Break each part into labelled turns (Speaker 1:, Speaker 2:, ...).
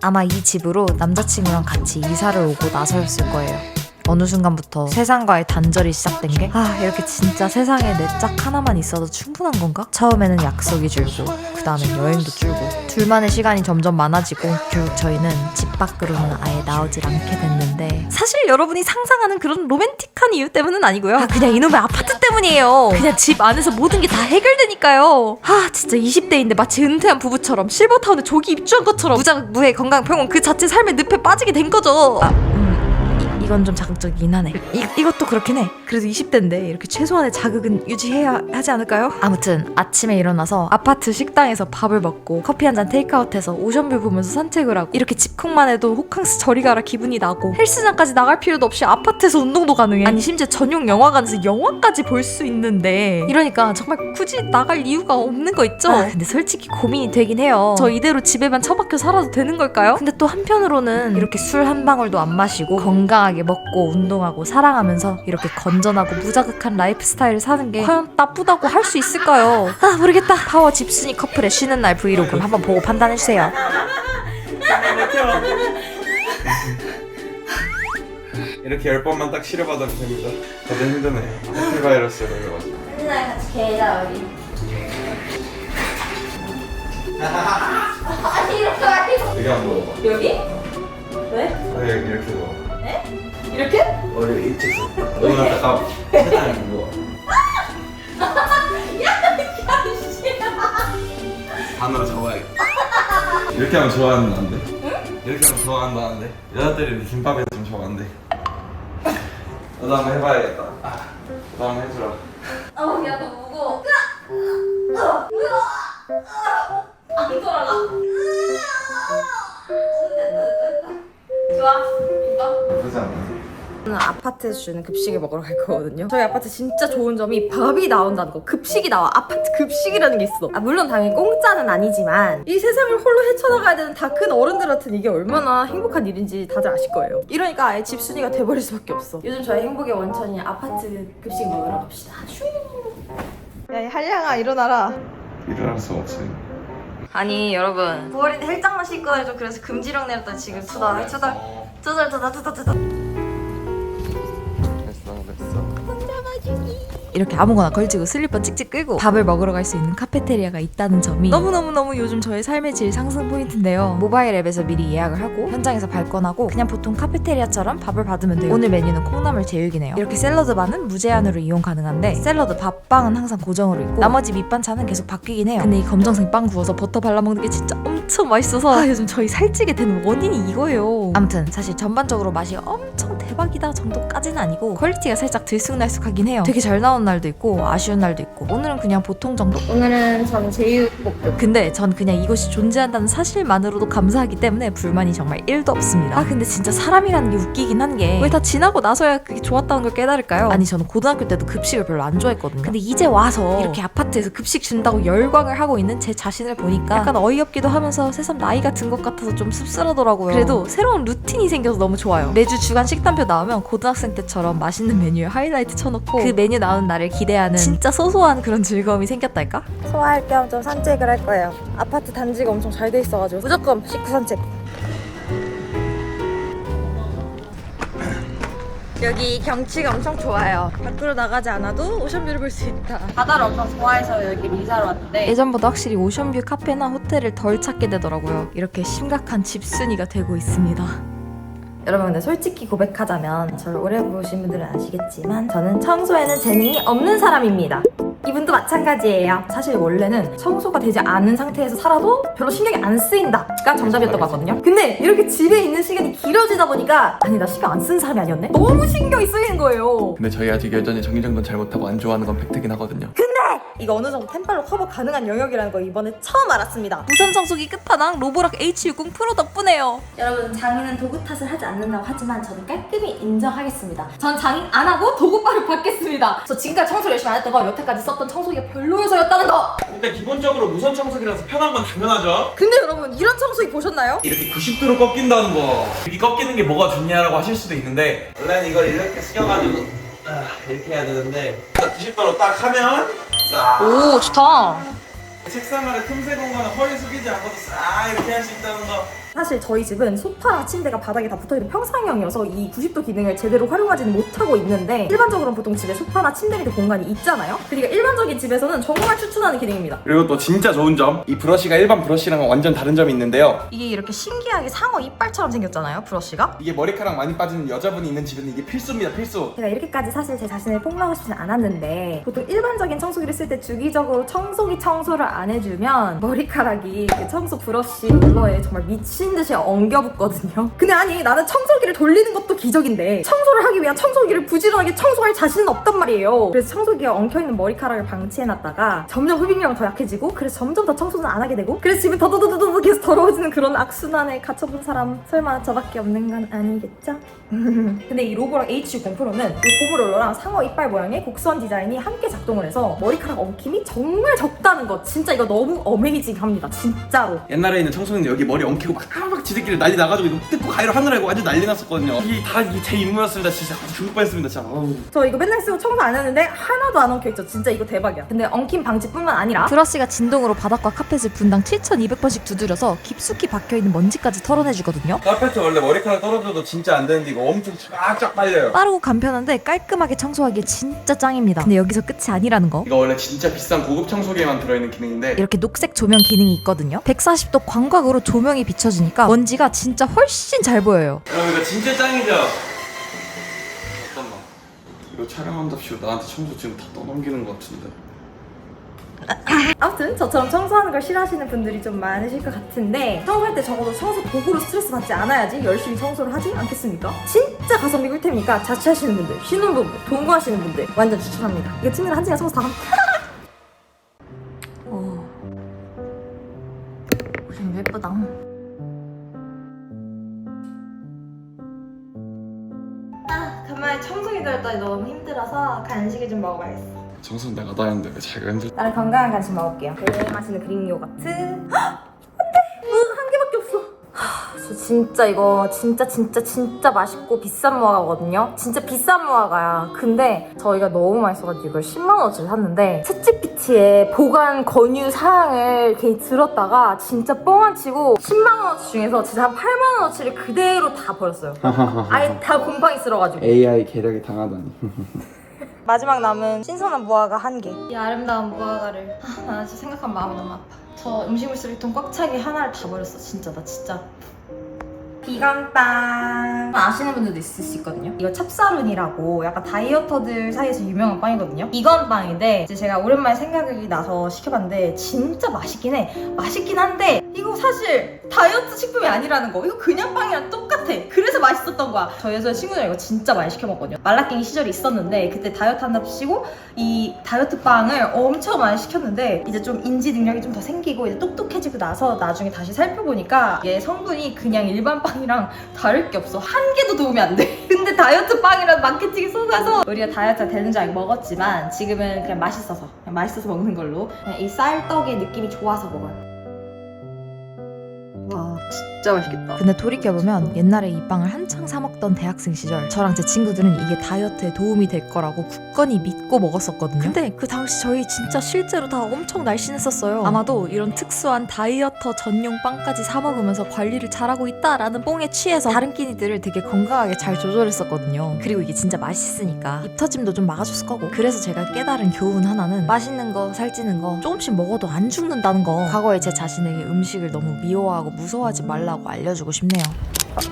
Speaker 1: 아마 이 집으로 남자친구랑 같이 이사를 오고 나서였을 거예요. 어느 순간부터 세상과의 단절이 시작된 게, 아, 이렇게 진짜 세상에 내 짝 하나만 있어도 충분한 건가? 처음에는 약속이 줄고, 그 다음엔 여행도 줄고, 둘만의 시간이 점점 많아지고, 결국 저희는 집 밖으로는 아예 나오질 않게 됐는데, 사실 여러분이 상상하는 그런 로맨틱한 이유 때문은 아니고요. 아, 그냥 이놈의 아파트 때문이에요. 그냥 집 안에서 모든 게 다 해결되니까요. 아, 진짜 20대인데 마치 은퇴한 부부처럼 실버타운에 조기 입주한 것처럼 무작 무해 건강 평온 그 자체 삶의 늪에 빠지게 된 거죠. 아, 음, 이, 이건 좀 자극적이긴 하네. 이, 이것도 그렇긴 해. 그래도 20대인데 이렇게 최소한의 자극은 유지해야 하지 않을까요? 아무튼 아침에 일어나서 아파트 식당에서 밥을 먹고 커피 한 잔 테이크아웃해서 오션뷰 보면서 산책을 하고 이렇게 집콕만 해도 호캉스 저리 가라 기분이 나고 헬스장까지 나갈 필요도 없이 아파트에서 운동도 가능해. 아니 심지어 전용 영화관에서 영화까지 볼 수 있는데 이러니까 정말 굳이 나갈 이유가 없는 거 있죠? 아, 근데 솔직히 고민이 되긴 해요. 저 이대로 집에만 처박혀 살아도 되는 걸까요? 근데 또 한편으로는 이렇게 술 한 방울도 안 마시고 건강하게 먹고 운동하고 사랑하면서 이렇게 건전하고 무자극한 라이프 스타일을 사는 게 과연 나쁘다고 할 수 있을까요? 아 모르겠다. 파워 집순이 커플의 쉬는 날 브이로그 한번 보고 판단해 주세요.
Speaker 2: 이렇게 열 번만 딱 치료받아도 됩니다. 다들 힘드네. 해피바이러스에 걸려가지고.
Speaker 1: 현진아 같이 계자 여기. 아니 이렇게 아니고
Speaker 2: 여기 한번 먹어봐.
Speaker 1: 여기? 왜?
Speaker 2: 아, 여기 이렇게 먹어.
Speaker 1: 이렇게?
Speaker 2: 머리 일찍 써. 너무 딱 세상에 먹어. 반으로 적어야겠다. 이렇게 하면 좋아한다는데? 응? 이렇게 하면 좋아한다는데? 여자들이 김밥에 좀 좋아한대. 너도 한번 해봐야겠다. 아, 너도 한번 해주라.
Speaker 1: 어우 야너 무거워. 안 돌아가.
Speaker 3: 저는 아파트에서 주는 급식을 먹으러 갈 거거든요. 저희 아파트 진짜 좋은 점이 밥이 나온다는 거. 급식이 나와. 아파트 급식이라는 게 있어. 아, 물론 당연히 공짜는 아니지만 이 세상을 홀로 헤쳐나가야 되는 다 큰 어른들한테는 이게 얼마나 행복한 일인지 다들 아실 거예요. 이러니까 아예 집순이가 돼버릴 수밖에 없어. 요즘 저의 행복의 원천이 아파트 급식 먹으러 갑시다. 슈. 야, 이 한량아 일어나라.
Speaker 2: 일어날 수 없어요.
Speaker 1: 아니 여러분 9월인데 헬장만 신고 다니죠 그래서 금지령 내렸다 지금 투다 투다 투다 투다 투다 투다 이렇게 아무거나 걸치고 슬리퍼 찍찍 끌고 밥을 먹으러 갈 수 있는 카페테리아가 있다는 점이 너무너무너무 요즘 저의 삶의 질 상승 포인트인데요. 모바일 앱에서 미리 예약을 하고 현장에서 발권하고 그냥 보통 카페테리아처럼 밥을 받으면 돼요. 오늘 메뉴는 콩나물 제육이네요. 이렇게 샐러드 반은 무제한으로 이용 가능한데 샐러드 밥빵은 항상 고정으로 있고 나머지 밑반찬은 계속 바뀌긴 해요. 근데 이 검정색 빵 구워서 버터 발라먹는 게 진짜 엄청 맛있어서 아, 요즘 저희 살찌게 되는 원인이 이거예요. 아무튼 사실 전반적으로 맛이 엄청 대박이다 정도까지는 아니고 퀄리티가 살짝 들쑥날쑥하긴 해요 되게 잘 나온 날도 있고 아쉬운 날도 있고 오늘은 그냥 보통 정도
Speaker 3: 오늘은 저는 제육볶음.
Speaker 1: 근데 전 그냥 이것이 존재한다는 사실만으로도 감사하기 때문에 불만이 정말 1도 없습니다. 아 근데 진짜 사람이라는 게 웃기긴 한 게 왜 다 지나고 나서야 그게 좋았다는 걸 깨달을까요? 아니 저는 고등학교 때도 급식을 별로 안 좋아했거든요. 근데 이제 와서 이렇게 아파트에서 급식 준다고 열광을 하고 있는 제 자신을 보니까 약간 어이없기도 하면서 새삼 나이 같은 것 같아서 좀 씁쓸하더라고요. 그래도 새로운 루틴이 생겨서 너무 좋아요. 매주 주간 식단표 나오면 고등학생 때처럼 맛있는 메뉴에 하이라이트 쳐놓고 그 메뉴 나오는 날을 기대하는 진짜 소소한 그런 즐거움이 생겼달까?
Speaker 3: 소화할 겸 좀 산책을 할 거예요. 아파트 단지가 엄청 잘 돼 있어가지고 무조건 식구 산책. 여기 경치가 엄청 좋아요. 밖으로 나가지 않아도 오션뷰를 볼 수 있다. 바다를 엄청 좋아해서 여기 이사를 왔는데
Speaker 1: 예전보다 확실히 오션뷰 카페나 호텔을 덜 찾게 되더라고요. 이렇게 심각한 집순이가 되고 있습니다.
Speaker 3: 여러분 근데 솔직히 고백하자면 저를 오래 보신 분들은 아시겠지만 저는 청소에는 재능이 없는 사람입니다. 이분도 마찬가지예요. 사실 원래는 청소가 되지 않은 상태에서 살아도 별로 신경이 안 쓰인다가 정답이었던 것 같거든요. 근데 이렇게 집에 있는 시간이 길어지다 보니까 아니 나 신경 안 쓰는 사람이 아니었네? 너무 신경이 쓰이는 거예요.
Speaker 4: 근데 저희 아직 여전히 정리정돈 잘못하고 안 좋아하는 건 팩트긴 하거든요.
Speaker 3: 이거 어느 정도 템빨로 커버 가능한 영역이라는 거 이번에 처음 알았습니다.
Speaker 1: 무선 청소기 끝판왕 로보락 H60 프로 덕분에요.
Speaker 3: 여러분 장인은 도구 탓을 하지 않는다고 하지만 저는 깔끔히 인정하겠습니다. 전 장인 안 하고 도구빨을 받겠습니다. 저 지금까지 청소를 열심히 안 했던 거 여태까지 썼던 청소기가 별로여서였다는 거.
Speaker 2: 근데 기본적으로 무선 청소기라서 편한 건 당연하죠.
Speaker 3: 근데 여러분 이런 청소기 보셨나요?
Speaker 2: 이렇게 90도로 꺾인다는 거. 이렇게 꺾이는 게 뭐가 좋냐라고 하실 수도 있는데 원래는 이걸 이렇게 숙여가지고 아, 이렇게 해야 되는데 90도로 딱 하면 싹
Speaker 1: 오 좋다.
Speaker 2: 책상 아래 틈새 공간을 허리 숙이지 않고도 싹 이렇게 할 수 있다는 거.
Speaker 3: 사실 저희 집은 소파랑 침대가 바닥에 다 붙어있는 평상형이어서 이 90도 기능을 제대로 활용하지는 못하고 있는데 일반적으로는 보통 집에 소파나 침대 밑에 공간이 있잖아요. 그러니까 일반적인 집에서는 정말 추천하는 기능입니다.
Speaker 2: 그리고 또 진짜 좋은 점, 이 브러쉬가 일반 브러쉬랑은 완전 다른 점이 있는데요.
Speaker 3: 이게 이렇게 신기하게 상어 이빨처럼 생겼잖아요, 브러쉬가.
Speaker 2: 이게 머리카락 많이 빠지는 여자분이 있는 집에는 이게 필수입니다, 필수.
Speaker 3: 제가 이렇게까지 사실 제 자신을 폭로하고 싶진 않았는데 보통 일반적인 청소기를 쓸 때 주기적으로 청소기 청소를 안 해주면 머리카락이 그 청소 브러쉬 롤러에 정말 미친 듯이 엉겨붙거든요. 근데 아니 나는 청소기를 돌리는 것도 기적인데 청소를 하기 위한 청소기를 부지런하게 청소할 자신은 없단 말이에요. 그래서 청소기가 엉켜있는 머리카락을 방치해놨다가 점점 흡입력은 더 약해지고 그래서 점점 더 청소는 안 하게 되고 그래서 집이 더더더더더 계속 더러워지는 그런 악순환에 갇혀본 사람 설마 저밖에 없는 건 아니겠죠? 근데 이 로보랑 H60 프로는 이 고무 롤러랑 상어 이빨 모양의 곡선 디자인이 함께 작동을 해서 머리카락 엉킴이 정말 적다는 것 진짜 이거 너무 어메이징합니다 진짜로
Speaker 2: 옛날에 있는 청소년 여기 머리 엉키고 막막 지들끼리 난리 나가지고 이거 뜯고 가위로 하느라고 아주 난리 났었거든요. 이게 다 이게 제 임무였습니다. 진짜 아주 죽을 뻔했습니다. 진짜. 어우.
Speaker 3: 저 이거 맨날 쓰고 청소 안 했는데 하나도 안 엉켜있죠 진짜 이거 대박이야 근데 엉킴 방지뿐만 아니라
Speaker 1: 브러쉬가 진동으로 바닥과 카펫을 분당 7,200번씩 두드려서 깊숙이 박혀있는 먼지까지 털어내주거든요.
Speaker 2: 카페트 원래 머리카락 떨어져도 진짜 안 되는데 이거 엄청 쫙쫙 빨려요.
Speaker 1: 빠르고 간편한데 깔끔하게 청소하기에 진짜 짱입니다. 근데 여기서 끝이 아니라는 거.
Speaker 2: 이거 원래 진짜 비싼 고급 청소기에만 들어있는 기능인데
Speaker 1: 이렇게 녹색 조명 기능이 있거든요. 140도 광각으로 조명이 비춰지 니까 먼지가 진짜 훨씬 잘 보여요.
Speaker 2: 여러분 이거 진짜 짱이죠? 잠깐만 이거 촬영한답시고 나한테 청소 지금 다 떠넘기는 것 같은데
Speaker 3: 아무튼 저처럼 청소하는 걸 싫어하시는 분들이 좀 많으실 것 같은데 청소할 때 적어도 청소 도구로 스트레스 받지 않아야지 열심히 청소를 하지 않겠습니까? 진짜 가성비 꿀템이니까 자취하시는 분들, 신혼부부, 동거하시는 분들 완전 추천합니다. 이거 침대를 한 시간 청소 다 함. 어. 들었더니 너무 힘들어서 간식을 좀 먹어봐야겠어.
Speaker 2: 청소는 내가 다 했는데 왜 자기가 힘들
Speaker 3: 나는 건강한 간식 먹을게요. 제일 맛있는 그릭 요거트. 헉! 저 진짜 이거 진짜 진짜 진짜 맛있고 비싼 무화과거든요. 진짜 비싼 무화과야. 근데 저희가 너무 맛있어가지고 이걸 10만 원어치를 샀는데 챗GPT의 보관 권유 사항을 괜히 들었다가 진짜 뻥안 치고 10만 원어치 중에서 진짜 한 8만 원어치를 그대로 다 버렸어요. 아예 다 곰팡이 쓸어가지고.
Speaker 2: AI 계략에 당하다니
Speaker 3: 마지막 남은 신선한 무화과 한 개. 이 아름다운 무화과를 아, 나 진짜 생각하면 마음이 너무 아파. 저 음식물 쓰레기통 꽉 차게 하나를 다 버렸어. 진짜 나 진짜. 비건빵. 아시는 분들도 있을 수 있거든요. 이거 찹쌀룬이라고 약간 다이어터들 사이에서 유명한 빵이거든요. 이건 빵인데 이제 제가 오랜만에 생각이 나서 시켜봤는데 진짜 맛있긴 해. 맛있긴 한데 이거 사실 다이어트 식품이 아니라는 거. 이거 그냥 빵이랑 똑같아. 그래서 맛있었던 거야. 저희 회사 친구들 이거 진짜 많이 시켜 먹거든요. 말라깽이 시절이 있었는데 그때 다이어트 한답시고 이 다이어트 빵을 엄청 많이 시켰는데 이제 좀 인지 능력이 좀 더 생기고 이제 똑똑해지고 나서 나중에 다시 살펴보니까 이게 성분이 그냥 일반 빵이랑 다를 게 없어. 한 개도 도움이 안 돼. 근데 다이어트 빵이란 마케팅에 속아서 우리가 다이어트가 되는 줄 알고 먹었지만 지금은 그냥 맛있어서 그냥 맛있어서 먹는 걸로. 그냥 이 쌀떡의 느낌이 좋아서 먹어요 와 진짜 맛있겠다.
Speaker 1: 근데 돌이켜보면 옛날에 이 빵을 한창 사먹던 대학생 시절 저랑 제 친구들은 이게 다이어트에 도움이 될 거라고 굳건히 믿고 먹었었거든요. 근데 그 당시 저희 진짜 실제로 다 엄청 날씬했었어요. 아마도 이런 특수한 다이어터 전용 빵까지 사 먹으면서 관리를 잘하고 있다라는 뽕에 취해서 다른 끼니들을 되게 건강하게 잘 조절했었거든요. 그리고 이게 진짜 맛있으니까 입 터짐도 좀 막아줬을 거고. 그래서 제가 깨달은 교훈 하나는 맛있는 거 살찌는 거 조금씩 먹어도 안 죽는다는 거. 과거에 제 자신에게 음식을 너무 미워하고 무서워하지 말라 고 알려주고 싶네요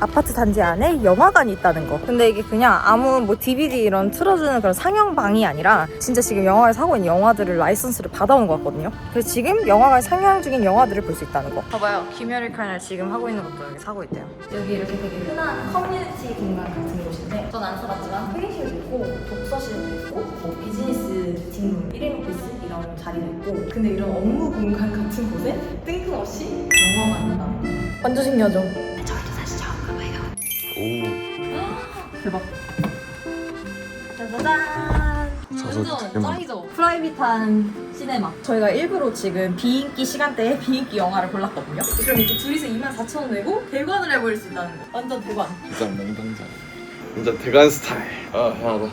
Speaker 3: 아파트 단지 안에 영화관이 있다는 거. 근데 이게 그냥 아무 뭐 DVD 이런 틀어주는 그런 상영방이 아니라 진짜 지금 영화를 사고 있는 영화들을 라이선스를 받아온 것 같거든요. 그래서 지금 영화관에 상영 중인 영화들을 볼 수 있다는 거. 봐봐요. 김열의 칼날 지금 하고 있는 것도 여기 사고 있대요. 여기 이렇게 되게 흔한 커뮤니티 공간 같은 곳인데 전안 써봤지만 회의실도 있고 독서실도 있고 뭐 비즈니스 미팅룸 1인 오피스 이런 자리도 있고 근데 이런 업무 공간 같은 곳에 뜬금없이 영화관이 있다. 완전 신기하죠? 짜자잔. 완전 짱이죠. 프라이빗한 시네마. 저희가 일부러 지금 비인기 시간대에 비인기 영화를 골랐거든요. 그럼 이렇게 둘이서 24,000원 내고 대관을 해버릴 수 있다는 거. 완전 대관.
Speaker 2: 부산 명당자 완전 대관 스타일 아 하나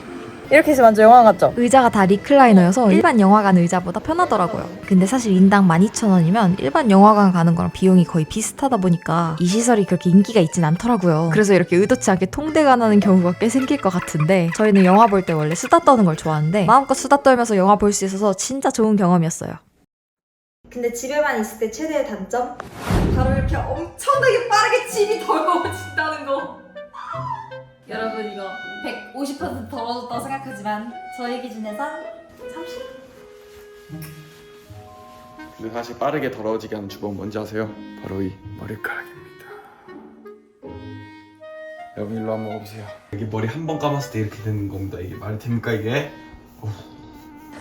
Speaker 3: 이렇게 있으면 완전 영화 같죠?
Speaker 1: 의자가 다 리클라이너여서 일반 영화관 의자보다 편하더라고요. 근데 사실 인당 12,000원이면 일반 영화관 가는 거랑 비용이 거의 비슷하다 보니까 이 시설이 그렇게 인기가 있진 않더라고요. 그래서 이렇게 의도치 않게 통대가 나는 경우가 꽤 생길 것 같은데 저희는 영화 볼 때 원래 수다 떠는 걸 좋아하는데 마음껏 수다 떨면서 영화 볼 수 있어서 진짜 좋은 경험이었어요.
Speaker 3: 근데 집에만 있을 때 최대의 단점? 바로 이렇게 엄청나게 빠르게 집이 더러워진다는 거. 여러분 이거 150% 더러워졌다고 생각하지만 저희 기준에선 30?
Speaker 2: 근데 사실 빠르게 더러워지게 하는 주범 뭔지 아세요? 바로 이 머리카락입니다. 여러분 일로 한번 와보세요. 여기 머리 한 번 감았을 때 이렇게 되는 겁니다. 이게 말이 됩니까 이게? 오.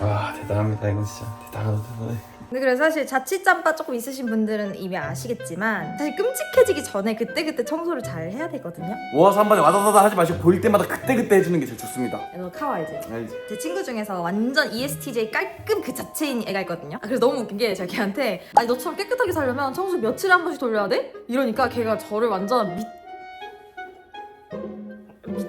Speaker 2: 아 대단합니다. 이건 진짜 대단하다 대단해.
Speaker 3: 근데 그래서 사실 잠바 조금 있으신 분들은 이미 아시겠지만 사실 끔찍해지기 전에 그때그때 청소를 잘 해야 되거든요.
Speaker 4: 모아서 한 번에 와다다다 하지 마시고 보일 때마다 그때그때 해주는 게 제일 좋습니다.
Speaker 3: 너 카와 알지?
Speaker 4: 알지?
Speaker 3: 제 친구 중에서 완전 ESTJ 깔끔 그 자체인 애가 있거든요. 아, 그래서 너무 웃긴 게 제가 걔한테 아니 너처럼 깨끗하게 살려면 청소 며칠에 한 번씩 돌려야 돼? 이러니까 걔가 저를 완전 미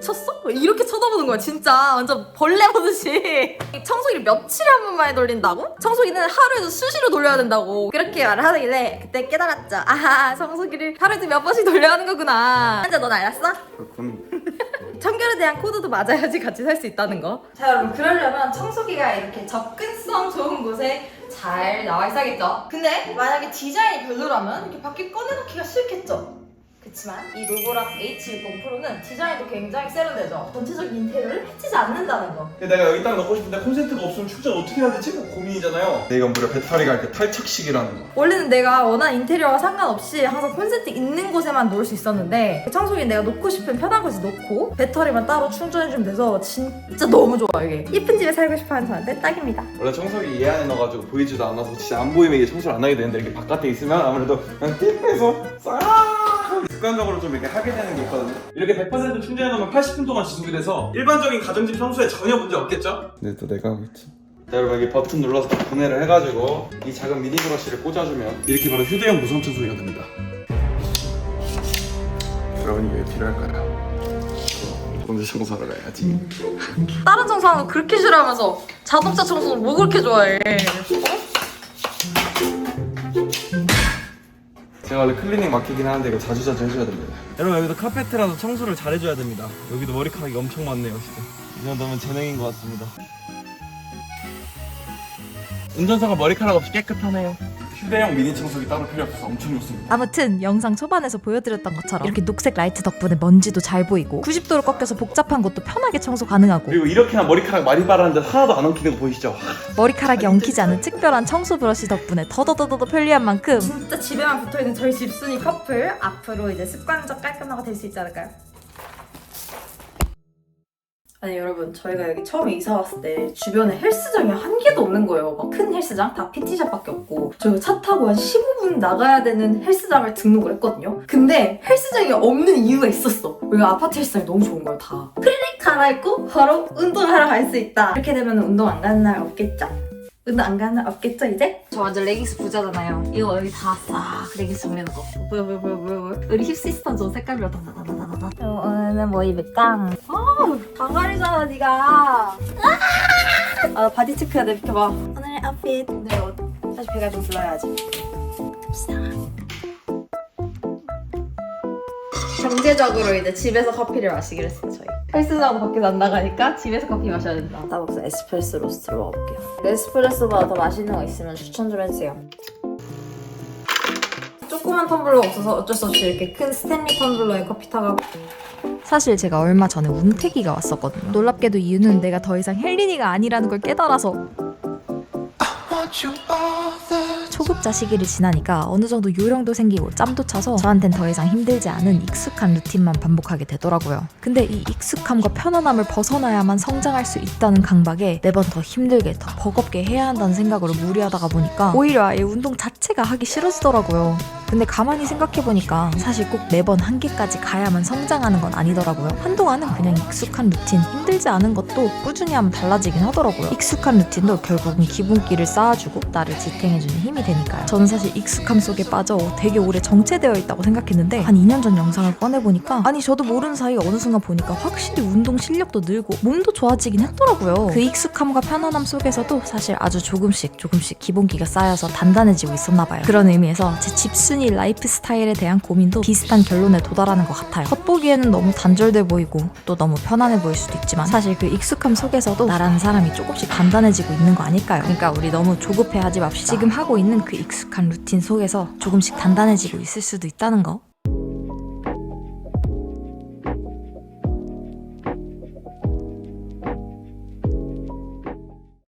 Speaker 3: 미쳤어? 이렇게 쳐다보는 거야 진짜 완전 벌레 보듯이 청소기를 며칠에 한 번만에 돌린다고? 청소기는 하루에도 수시로 돌려야 된다고 그렇게 말을 하길래 그때 깨달았죠 아하 청소기를 하루에도 몇 번씩 돌려야 하는 거구나 한자 넌 알았어?
Speaker 2: 그렇군.
Speaker 3: 청결에 대한 코드도 맞아야지 같이 살 수 있다는 거. 자 여러분 그러려면 청소기가 이렇게 접근성 좋은 곳에 잘 나와 있어야겠죠. 근데 만약에 디자인이 별로라면 이렇게 밖에 꺼내놓기가 싫겠죠. 그렇지만 이 로보락 H60 프로는 디자인도 굉장히 세련되죠. 전체적인 인테리어를 해치지 않는다는 거.
Speaker 2: 근데 내가 여기 딱 넣고 싶은데 콘센트가 없으면 충전 어떻게 해야 되지? 고민이잖아요. 근데 이건 무려 배터리가 이렇게 탈착식이라는 거.
Speaker 3: 원래는 내가 원하는 인테리어와 상관없이 항상 콘센트 있는 곳에만 놓을 수 있었는데 그 청소기 내가 놓고 싶은 편한 곳에 놓고 배터리만 따로 충전해주면 돼서 진짜 너무 좋아 이게 이쁜 집에 살고 싶어하는 저한테 딱입니다
Speaker 2: 원래 청소기 얘 안에 넣어가지고 보이지도 않아서 진짜 안 보이면 이게 청소를 안 하게 되는데 이렇게 바깥에 있으면 아무래도 그냥 띡 빼서 싹 습관적으로 좀 이렇게 하게 되는 게 있거든요.
Speaker 5: 이렇게 100% 충전해 놓으면 80분 동안 지속이 돼서 일반적인 가정집 청소에 전혀 문제 없겠죠?
Speaker 2: 근데 또 내가 하겠지. 자, 여러분 여기 버튼 눌러서 딱 분해를 해가지고 이 작은 미니 브러쉬를 꽂아주면
Speaker 5: 이렇게 바로 휴대용 무선 청소기가 됩니다.
Speaker 2: 여러분 이게 필요할까요? 먼저 청소를 해야지.
Speaker 3: 다른 청소하는 거 그렇게 싫어하면서 자동차 청소는 뭐 그렇게 좋아해
Speaker 2: 원래 클리닝 맡기긴 하는데 이거 자주자주 해줘야 됩니다.
Speaker 5: 여러분 여기도 카페트라서 청소를 잘 해줘야 됩니다. 여기도 머리카락이 엄청 많네요 지금. 이 정도면 재능인 것 같습니다. 운전사가 머리카락 없이 깨끗하네요.
Speaker 4: 휴대용 미니 청소기 따로 필요 없어서 엄청 좋습니다.
Speaker 1: 아무튼 영상 초반에서 보여드렸던 것처럼 이렇게 녹색 라이트 덕분에 먼지도 잘 보이고 90도로 꺾여서 복잡한 곳도 편하게 청소 가능하고
Speaker 2: 그리고 이렇게나 머리카락 많이 빨았는데 하나도 안 엉키는 거 보이시죠?
Speaker 1: 머리카락이 엉키지 않은 특별한 청소 브러쉬 덕분에 더더더더 편리한 만큼
Speaker 3: 진짜 집에만 붙어있는 저희 집순이 커플 앞으로 이제 습관적 깔끔화가 될 수 있지 않을까요? 아니 여러분 저희가 여기 처음에 이사 왔을 때 주변에 헬스장이 한 개도 없는 거예요. 막 큰 헬스장? 다 PT샵밖에 없고. 저희가 차 타고 한 15분 나가야 되는 헬스장을 등록을 했거든요. 근데 헬스장이 없는 이유가 있었어. 여기 아파트 헬스장이 너무 좋은 거예요 다. 클리닉 갈아입고 바로 운동하러 갈 수 있다. 이렇게 되면 운동 안 가는 날 없겠죠? 운동 안 가는 날 없겠죠 이제? 저 완전 레깅스 부자잖아요. 이거 여기 다싹 레깅스 올리는 거 뭐야 뭐야 뭐야 뭐야 뭐야. 우리 힙시스터 저 색깔별로 다다다다다다. 오늘은 뭐 입을까? 아 강아리잖아 니가. 아! 바디 체크해야 돼. 비켜봐. 오늘의 아웃핏 오늘 옷. 사실 배가 좀 불러야지. 갑시다. 경제적으로 이제 집에서 커피를 마시기로 했어요 저희 헬스장 밖에 안 나가니까 집에서 커피 마셔야 된다. 스타벅스 에스프레소 로스트를 먹어볼게요. 에스프레소보다 더 맛있는 거 있으면 추천 좀 해주세요. 조그만 텀블러가 없어서 어쩔 수 없이 이렇게 큰 스탠리 텀블러에 커피 타가고.
Speaker 1: 사실 제가 얼마 전에 운택이가 왔었거든요. 놀랍게도 이유는 내가 더 이상 헬린이가 아니라는 걸 깨달아서.
Speaker 6: Want you all the
Speaker 1: 초급자 시기를 지나니까 어느 정도 요령도 생기고 짬도 차서 저한텐 더 이상 힘들지 않은 익숙한 루틴만 반복하게 되더라고요. 근데 이 익숙함과 편안함을 벗어나야만 성장할 수 있다는 강박에 매번 더 힘들게 더 버겁게 해야 한다는 생각으로 무리하다가 보니까 오히려 아예 운동 자체가 하기 싫어지더라고요. 근데 가만히 생각해보니까 사실 꼭 매번 한계까지 가야만 성장하는 건 아니더라고요. 한동안은 그냥 익숙한 루틴, 힘들지 않은 것도 꾸준히 하면 달라지긴 하더라고요. 익숙한 루틴도 결국은 기본기를 쌓아주고 나를 지탱해주는 힘이 테니까요. 저는 사실 익숙함 속에 빠져 되게 오래 정체되어 있다고 생각했는데 한 2년 전 영상을 꺼내보니까 아니 저도 모르는 사이 어느 순간 보니까 확실히 운동 실력도 늘고 몸도 좋아지긴 했더라고요. 그 익숙함과 편안함 속에서도 사실 아주 조금씩 조금씩 기본기가 쌓여서 단단해지고 있었나 봐요. 그런 의미에서 제 집순이 라이프 스타일에 대한 고민도 비슷한 결론에 도달하는 것 같아요. 겉보기에는 너무 단절돼 보이고 또 너무 편안해 보일 수도 있지만 사실 그 익숙함 속에서도 나라는 사람이 조금씩 단단해지고 있는 거 아닐까요? 그러니까 우리 너무 조급해하지 맙시다. 지금 하고 있는 그 익숙한 루틴 속에서 조금씩 단단해지고 있을 수도 있다는 거